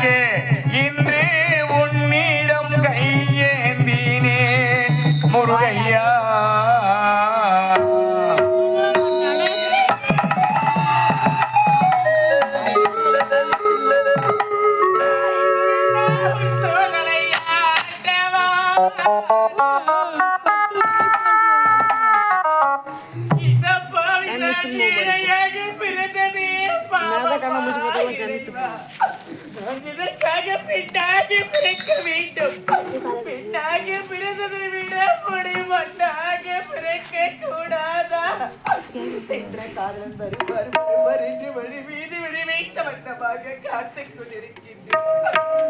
வைக்க இன்று உன்னிடம் கையேந்தினேன் முருகையா. நான் இதற்காக பெண்ணாக பிறக்க வேண்டும் பெண்ணாக பிறந்ததை விட முடிவட்டாக பிறக்க கூடாதா சென்ற காதலன் வருவார் வருவார் என்று வழி மீது விழி வைத்த வண்ணமாக காத்துக் கொண்டிருக்கின்றேன்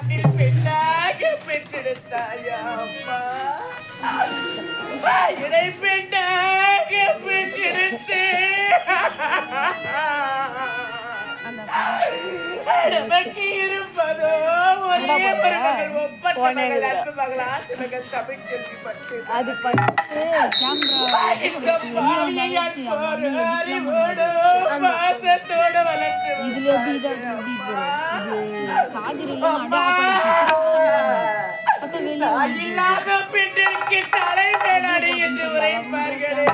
மண்ணில் பெண்ணாக பெற்றெடுத்தாயா அம்மா? என்னை பெண்ணாக பெற்றெடுத்து. நமக்கு இருப்பதோ ஒரே ஒரு மகள் ஒப்பற்ற மகள் அன்பு மகள் ஆசை மகள் தமிழ் செல்வி பட்டு அது கேமரா பாசத்தோட பெண்ணிற்கு தலை மேலாடி என்று உரைப்பார்களே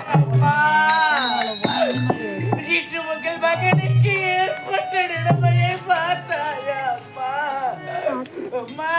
உங்கள் மகனுக்கு ஏற்பட்ட நிலைமையை பார்த்தாயா அம்மா. அம்மா.